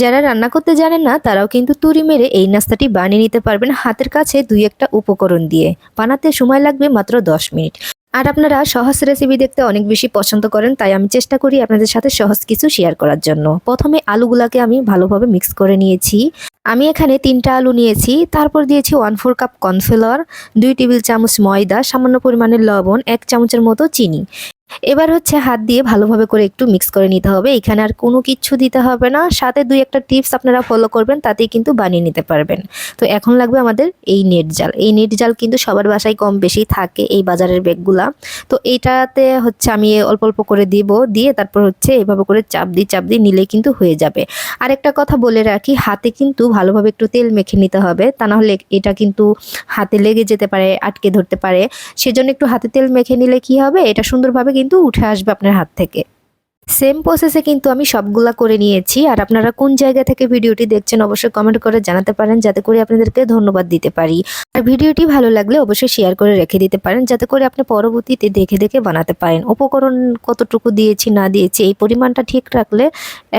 যারা রান্না করতে জানেন না, তারাও কিন্তু তুড়ি মেরে এই নাস্তাটি বানিয়ে নিতে পারবেন হাতের কাছে দুই একটা উপকরণ দিয়ে। বানাতে সময় লাগবে মাত্র দশ মিনিট। আর আপনারা সহজ রেসিপি দেখতে অনেক বেশি পছন্দ করেন, তাই আমি চেষ্টা করি আপনাদের সাথে সহজ কিছু শেয়ার করার জন্য। প্রথমে আলুগুলাকে আমি ভালোভাবে মিক্স করে নিয়েছি। আমি এখানে তিনটা আলু নিয়েছি, তারপর দিয়েছি ওয়ান ফোর কাপ কর্নফ্লাওয়ার দুই টেবিল চামচ ময়দা, সামান্য পরিমাণের লবণ, এক চামচের মতো চিনি। এবার হচ্ছে হাত দিয়ে ভালোভাবে করে একটু মিক্স করে নিতে হবে। এখানে আর কোনো কিছু দিতে হবে না। সাথে দুই একটা টিপস আপনারা ফলো করবেন, তাতেই কিন্তু বানিয়ে নিতে পারবেন। তো এখন লাগবে আমাদের এই নেট জাল। এই নেট জাল কিন্তু সবার বাসায় কম বেশি থাকে এই বাজারের ব্যাগগুলা। তো এইটাতে হচ্ছে আমি অল্প অল্প করে দিব, দিয়ে তারপর হচ্ছে এভাবে করে চাপ দিই চাপ দিই নিলে কিন্তু হয়ে যাবে। আরেকটা কথা বলে রাখি, হাতে কিন্তু ভালোভাবে একটু তেল মেখে নিতে হবে। তা না হলে এটা কিন্তু হাতে লেগে যেতে পারে, আটকে ধরতে পারে। সেজন্য একটু হাতে তেল মেখে নিলে কি হবে? এটা সুন্দরভাবে কিন্তু উঠে আসবে আপনার হাত থেকে। সেম প্রসেসে কিন্তু আমি সবগুলা করে নিয়েছি আর আপনারা কোন জায়গা থেকে ভিডিওটি দেখছেন অবশ্যই কমেন্ট করে জানাতে পারেন, যাতে করে আপনাদেরকে ধন্যবাদ দিতে পারি। আর ভিডিওটি ভালো লাগলে অবশ্যই শেয়ার করে রেখে দিতে পারেন, যাতে করে আপনি পরবর্তীতে দেখে দেখে বানাতে পারেন। উপকরণ কতটুকু দিয়েছি, না দিয়েছি, এই পরিমাণটা ঠিক রাখলে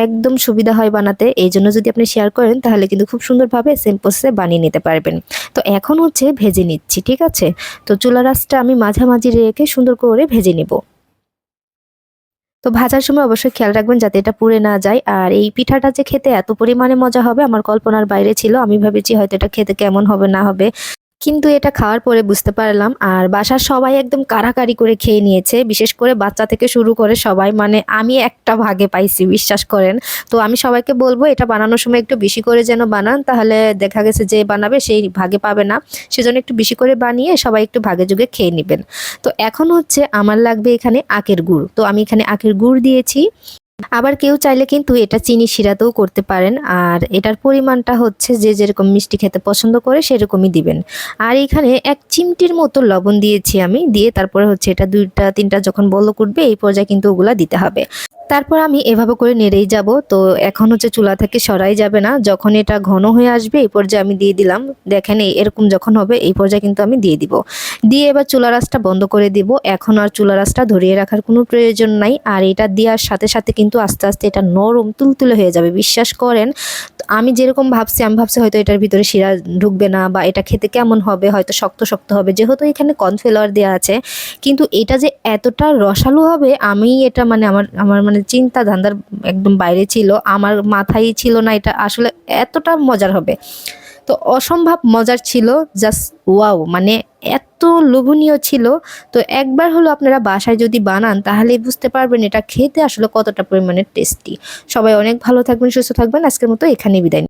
একদম সুবিধা হয় বানাতে। এই জন্য যদি আপনি শেয়ার করেন, তাহলে কিন্তু খুব সুন্দরভাবে সেম প্রসেসে বানিয়ে নিতে পারবেন। তো এখন হচ্ছে ভেজে নিচ্ছি, ঠিক আছে? তো চুলা রাসটা আমি মাঝামাঝি রেখে সুন্দর করে ভেজে নিব। তো ভাজার সময় অবশ্যই খেয়াল রাখবেন যাতে এটা পুড়ে না যায়। আর এই পিঠাটা যে খেতে এত পরিমাণে মজা হবে, আমার কল্পনার বাইরে ছিল। আমি ভেবেছি হয়তো এটা খেতে কেমন হবে, না হবে। কিন্তু এটা খাওয়ার পরে বুঝতে পারলাম, আর বাসার সবাই একদম কারাকারি করে খেয়ে নিয়েছে, বিশেষ করে বাচ্চা থেকে শুরু করে সবাই মানে আমি একটা ভাগে পাইছি, বিশ্বাস করেন। তো আমি সবাইকে বলব, এটা বানানোর সময় একটু বেশি করে যেন বানান, তাহলে দেখা গেছে যে বানাবে, সেই ভাগে পাবে না। সেজন্য একটু বেশি করে বানিয়ে সবাই একটু ভাগে যুগে খেয়ে নেবেন। তো এখন হচ্ছে আমার লাগবে এখানে আখের গুড়। তো আমি এখানে আখের গুড় দিয়েছি। আবার কেউ চাইলে কিন্তু এটা চিনি শিরাতেও করতে পারেন। আর এটার পরিমাণটা হচ্ছে যে যেরকম মিষ্টি খেতে পছন্দ করে সেরকমই দিবেন। আর এখানে এক চিমটির মতো লবণ দিয়েছি আমি। দিয়ে তারপরে হচ্ছে এটা দুইটা, তিনটা যখন বলল করবে এই পর্যায়ে কিন্তু ওগুলা দিতে হবে। তারপর আমি এভাবে করে নেড়েই যাব। তো এখন হচ্ছে চুলা থেকে সরাই যাবে না। যখন এটা ঘন হয়ে আসবে, এই পর্যায়ে আমি দিয়ে দিলাম। দেখেন এরকম যখন হবে, এই পর্যায়ে কিন্তু আমি দিয়ে দিব। দিয়ে এবার চুলা রাসটা বন্ধ করে দিব। এখন আর চুলা রাসটা ধরিয়ে রাখার কোনো প্রয়োজন নাই। আর এটা দেওয়ার সাথে সাথে কিন্তু আস্তে আস্তে এটা নরম, তুলতুলে হয়ে যাবে। বিশ্বাস করেন, আমি যেরকম ভাবছি, আমি ভাবছি হয়তো এটার ভিতরে শিরা ঢুকবে না বা এটা খেতে কেমন হবে, হয়তো শক্ত শক্ত হবে। যেহেতু এখানে কর্নফ্লাওয়ার দেওয়া আছে, কিন্তু এটা যে এতটা রসালো হবে, আমি এটা মানে আমার আমার মানে চিন্তা ধান্দার একদম বাইরে ছিল। আমার মাথায় ছিল না এটা। আসলে এতটা মজার হবে। তো অসম্ভব মজার ছিল জাস্ট ওয়াও মানে এত লোভনীয় ছিল। তো একবার হলো আপনারা বাসায় যদি বানান তাহলে বুঝতে পারবেন এটা খেতে আসলে কতটা পরিমাণে টেস্টি সবাই অনেক ভালো থাকবেন, সুস্থ থাকবেন। আজকের মতো এখানে বিদায়